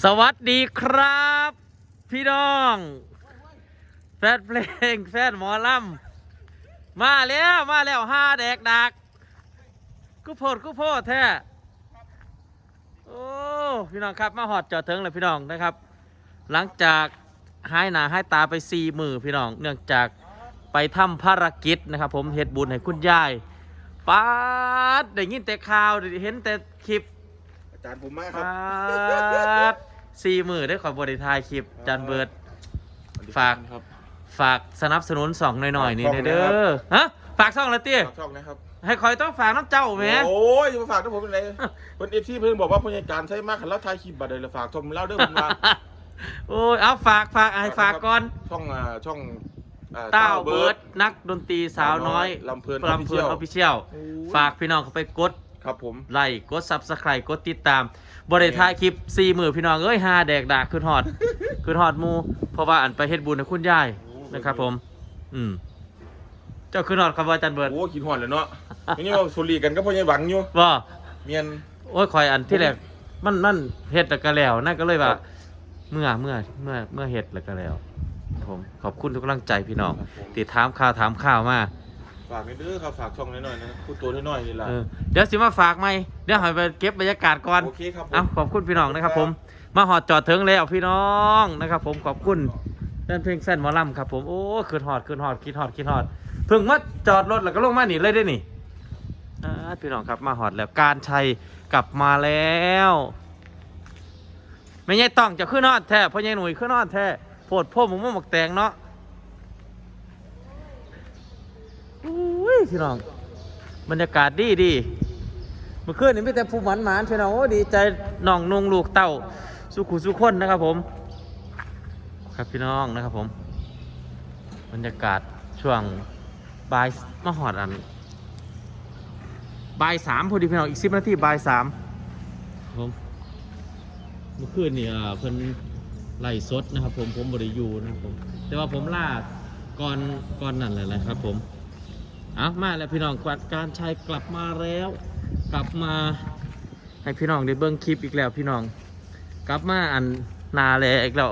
สวัสดีครับ พี่น้องแฟนเพลงแฟนหมอลำมาแล้วมาแล้วห้าแดกดักกูโพดกูโพดแท้โอ้พี่น้องครับมาหอดจอดเถึงเลยพี่น้องนะครับ หลังจากหายหนาหายตาไปสี่มือพี่น้อง เนื่องจากไปทำภารกิจนะครับ ผมเฮ็ดบุญให้คุณยายป๊าดได้ยินแต่ข่าวเห็นแต่คลิป จารย์ผมมากคปรับาดสี่มือได้ขอบริทายคลิปจันเบิร์ด ฝาก ครับ ฝากสนับสนุนสองหน่อยๆนี่ฝากช่องเด้นะครัอบฮะฝากช่องละเตี้ยฝากช่องนะครับ ให้คอยต้องฝากน้ำเจ้าไหม โอ้ยอย่ามาฝากด้วยผมเป็นไรเพิ่นเอฟซีเพิ่นบอกว่าพยาการใช้มากขันแล้วทายคลิปบัตรเลยละฝากชมเล่าเด้อผมมาโอ้ยเอาฝากฝากให้ฝากก่อนช่องอ่าช่องอ่เต้าเบิร์ดนักดนตรีสาวน้อยลำเพลินลำเพลินออฟฟิเชียลโอ้ยฝากพี่น้องเขาไปกด ครับผม ไลค์กดซับสไครต์กดติดตามบริทายคลิปสี่มือพี่น้องเอ้ยหาแดกดากขึ้นฮอด ขึ้นฮอดหมูเพราะว่าอันไปเฮ็ดบุญให้คุณยายนะครับผม อืม เจ้าขึ้นฮอดคำว่าจันเบิร์ดโอ้คิดหอนเลยเนาะนี่ว่าสุรีกันก็พยาหวังอยู่ว่าเมียน โอ้ยคอยอันที่แรกมันมันเฮ็ดแล้วก็แล้วนั่นก็เลยว่า ครับ เมื่อเมื่อเมื่อเมื่อเฮ็ดแล้วก็แล้ว ผมขอบคุณทุกกำลังใจพี่น้องครับผมติดถามข่าวถามข่าวมา ฝากให้เด้อครับฝากช่องน้อยๆนะพูดตัวน้อยๆนี่ล่ะ เออเดี๋ยวสิมาฝากไหมเดี๋ยวให้ไปเก็บบรรยากาศก่อนโอเคครับผม เอาขอบคุณพี่น้องนะครับผม มาหอดจอดถึงแล้วพี่น้องนะครับ ผมขอบคุณแฟนเพลงแซนหมอลำครับผมโอ้คืนหอดคืนหอดคิดหอดคิดหอดเพิ่งมาจอดรถแล้วก็ลงมาหนีเลยได้นี่อ่าพี่น้องครับมาหอดแล้วการชัยกลับมาแล้วไม่ใช่ต้องจะขึ้นนอดแท้เพราะยายหนุ่ยขึ้นนอดแท้โพดพ่อหมึงมาหมกแตงเนาะอุ้ย พี่น้อง บรรยากาศดีดีเมื่อคืนนี้มีแต่ผู้หมันหมานพี่น้องโอ้ดีใจน้องนงลูกเต้าสุขุสุขคนนะครับผม ครับพี่น้องนะครับผม บรรยากาศช่วงบ่ายมหอดอันบ่ายสามพอดีพี่น้องอีกสิบนาทีบ่ายสามผมเมื่อคืนนี่เอ่อเพิ่นไล่สดนะครับ ผมผมบริยูนะครับผม แต่ว่าผมล่าก่อนก่อนนั่นแหละนะครับ ผม เอามาแล้วพี่น้องกวัดการชัยกลับมาแล้ว กลับมาให้พี่น้องได้เบิ้งคลิปอีกแล้วพี่น้อง กลับมาอันนาแลอีกแล้ว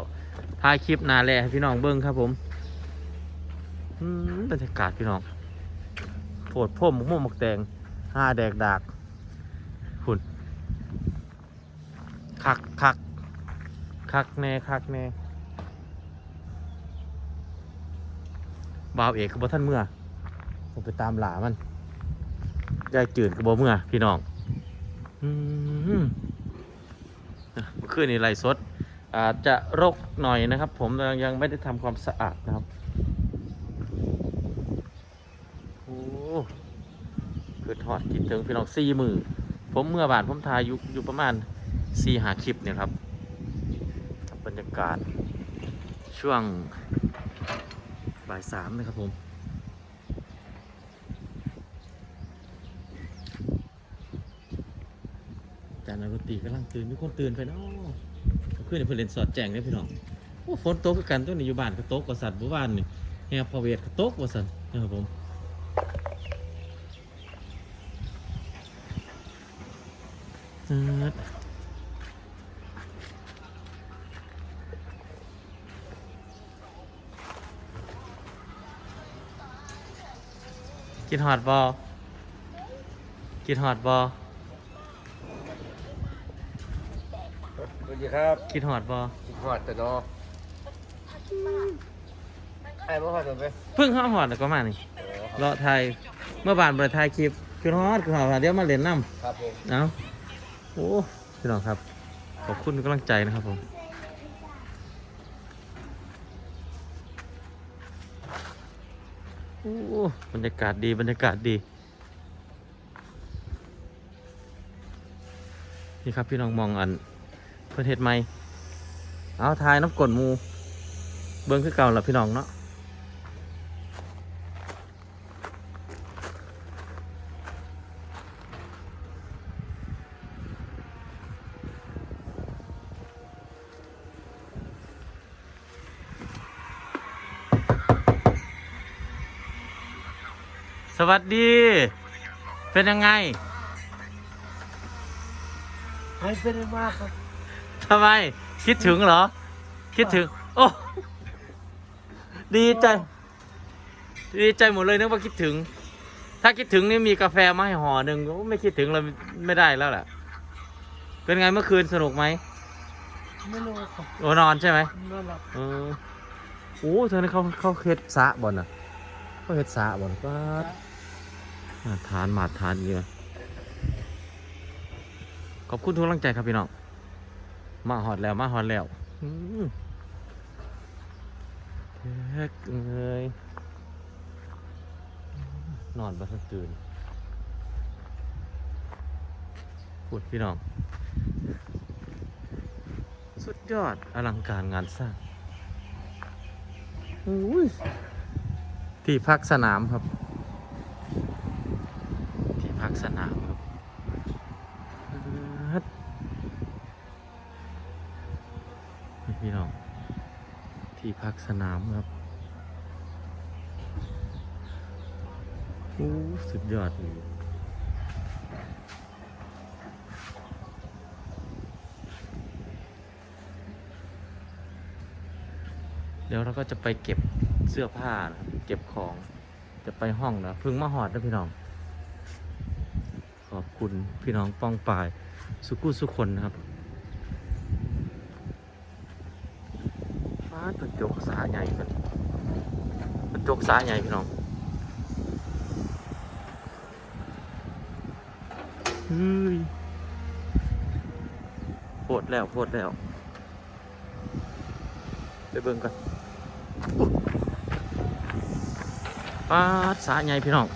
ถ่ายคลิปนาแลให้พี่น้องเบิ้งครับผมบรรยากาศพี่น้องโผดพ่มมกม่วงหมกแดงห้าแดกดากหุ่นคักคักคักแน่คักแน่บ่าวเอกคือบ่ท่านเมื่อ ผมไปตามหลามันยายจืดกับบ่เมื่อพี่น้องอืมอะเมื่อคืนนี้ไล่สด อาจจะรกหน่อยนะครับ ผมยังยังไม่ได้ทำความสะอาดนะครับโอ้คือทอดกินถึงพี่น้องสี่มือผมเมื่อบานผมทายอยู่อยู่ประมาณสี่หาคลิปเนี่ยครับ บรรยากาศช่วงบ่ายสามนะครับผม จานอาร ตีกำลังตื่นมีคนตื่นไปเนาะเพื่อนเพื่อนเล่นสอดแจงเนี่ยพี่น้องโอ้ฝนตกกันตัวนี้อยู่บ้านก็ตกกว่าสัตว์เมื่อวานนี่แฮพอเวทก็ตกกว่าสัตว์นะครับผมกินหอดบอกินหอดบอ สวัส ดีครับคิดหอดบอคิดฮอดแต่เนอไอ้บ่ฮอดตัวไปเพิ่งเข้าหอดแล้วก็มานี่เลาะไทยเมื่อบานบริไทยคลิปคือฮอดคือหอดเดี๋ยวมาเล่นน้ครับผมำเอาโอ้พี่น้องครับ ขอบคุณทุกกำลังใจนะครับผมโอ้บรรยากาศดีบรรยากาศดี นี่ครับพี่น้องมองอัน เพื่อเฮ็ดไหมเอาทายน้ำกลนมู เบิ้งคือเก่าละพี่น้องเนาะสวัสดี เป็นยังไง ให้เป็นมากครับ ททำไม คิดถึงเหรอ คิดถึง โอ้ ดีใจ ดีใจหมดเลยนึกว่าคิดถึง ถ้าคิดถึงนี่มีกาแฟมาให้ห่อหนึ่งโอ้ไม่คิดถึงเราไม่ได้แล้วแหละเป็นไงเมื่อคืนสนุกไหมไม่รู้ครับโอ้นอนใช่ไหมนอนหลับเออโอ้เธอนี่เขาเขาเฮ็ดสระบ่อนอะเขาเฮ็ดสระบ่อนก็มาทานมาทานเยอะขอบคุณทุกกำลังใจครับพี่น้อง มาหอดแล้วมาหอดแล้วอืมเฮ็ดเอ้ยนอนบ่ทันตื่นพูดพี่น้อง สุดยอดอลังการงานสร้างอุ้ยที่พักสนามครับ ที่พักสนามครับเอิ้ดนี่ พี่น้อง ที่พักสนามครับโอ้สุดยอดเลยเดี๋ยวเราก็จะไปเก็บเสื้อผ้านะครับเก็บของจะไปห้องนะพึ่งมาหอดนะพี่น้อง ขอบคุณพี่น้องป้องปาย สุกุสุคนนะครับฟ้า กระจกสาใหญ่กันกระจกสาใหญ่พี่น้องเฮ้ยโพดแล้วโพดแล้ว ไปเบิ่งกันปาดสาใหญ่พี่น้อง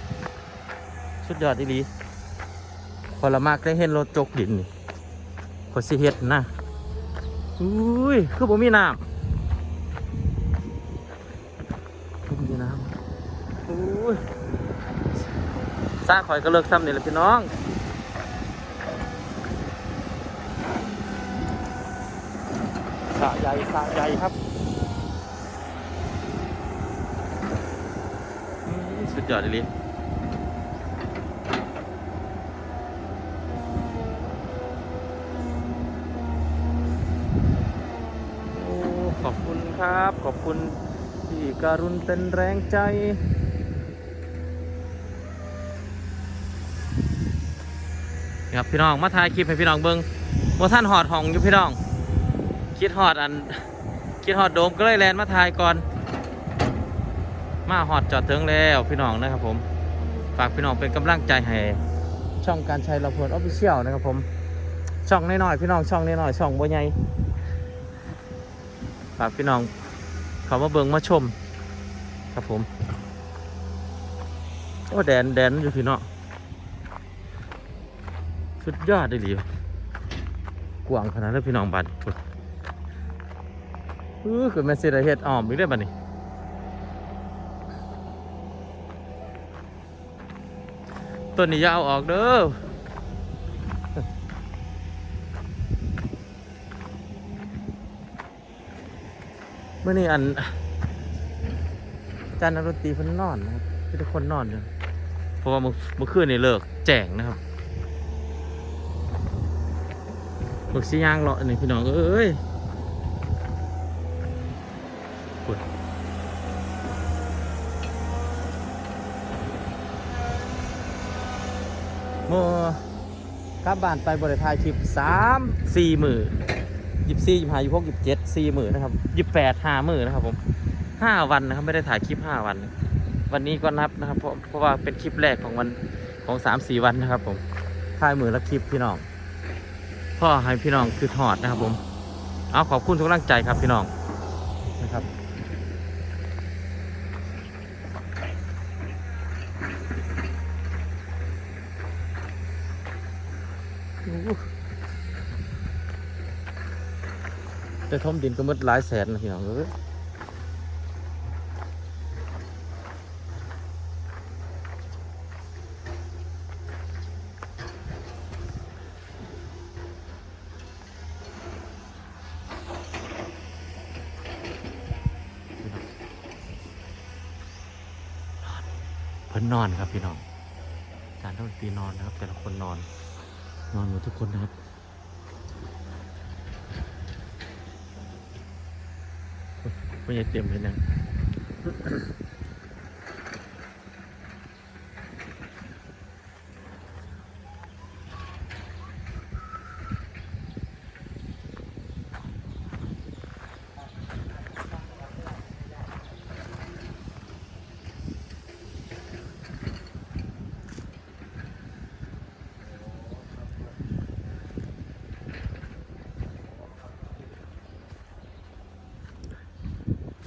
สุดยอดดีๆพอละมากได้เห็นรถจกดินนี่ขอสิเฮ็ดนะอุ้ย คือผมมีน้ำผมมีน้ำอุ้ย ซาข่อยก็เลิกซ้ำนี่แหละพี่น้องสะใหญ่สะใหญ่ครับ สุดยอดเลยขอบคุณครับ ขอบคุณที่การุณเป็นแรงใจ ครับพี่น้องมาถ่ายคลิปให้พี่น้องเบิงว่าท่านหอดห้องอยู่พี่น้อง คิดหอดอัน คิดหอดโดมก็เลยแลนมาถ่ายก่อน มาหอดจอดถึงแล้วพี่น้องนะครับผม ฝากพี่น้องเป็นกำลังใจให้ช่องการใช้เราพลออฟฟิเชียลนะครับผม ช่องน้อยๆพี่น้องช่องน้อยๆช่องบัวใหญ่ฝากพี่น้องเขามาเบิงมาชม ครับผม โอ้แดนแดนอยู่พี่น้อง สุดยอดเลยหลีกว้างขนาดนั้นพี่น้องบัดเออคือแม่นสิได้เฮ็ดอ้อมอีกได้บัดนี้ต้นนี้ยาเออกเด้อเมื่อนี้อันจารย์นักดนตรีเพิ่นนอนนะครับที่ทุกคนนอนอยู่เพราะว่าเมื่อเมื่อคืนนี่เลิกแจ้งนะครับ บึกสิย่างเลาะนี่พี่น้องเอ้ยปุ่นเมื่อกลับบ้านไปบริทายคลิปสามสี่หมื่นยี่สี่ยี่ห้ายี่หกยี่เจ็ดสี่หมื่นนะครับยี่แปดห้าหมื่นนะครับผมห้าวันนะครับไม่ได้ถ่ายคลิปห้าวัน วันนี้ก็นับนะครับเพราะเพราะว่าเป็นคลิปแรกของวันของสามสี่วันนะครับผมถ่ายมือละคลิปพี่น้อง พ่อให้พี่น้องคือถอดนะครับผม เอาขอบคุณทุกกำลังใจครับพี่น้องนะครับโอ้โหแต่ทมดินก็หมดหลายแสนนะพี่น้องเอ้ย พิ่นนอนครับพี่น้องการท่องตีนอนนะครับ แต่ละคนนอน นอนหมดทุกคนนะครับไม่ได้เตรียมเลยนะ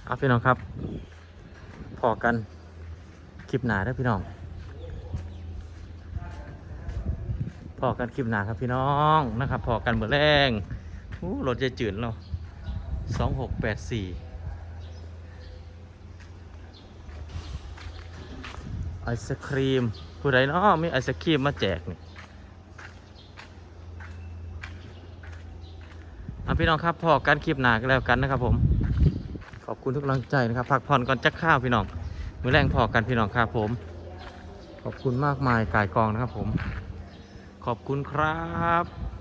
เอาพี่น้องครับพอกันคลิปหนาเด้อพี่น้องพอกันคลิปหนาครับพี่น้องนะครับพอกันเมื่อแรงอู้รถจะจืดเราสองหกแปดสี่ไอศครีม ผู้ใดเนาะมีไอศครีมมาแจกนี่เอาพี่น้องครับพอกันคลิปหนากันแล้วกันนะครับผม ขอบคุณทุกกำลังใจนะครับพักผ่อนก่อนจักข้าวพี่น้องมือแรงพอกันพี่น้องครับผม ขอบคุณมากมายกายกองนะครับผม ขอบคุณครับ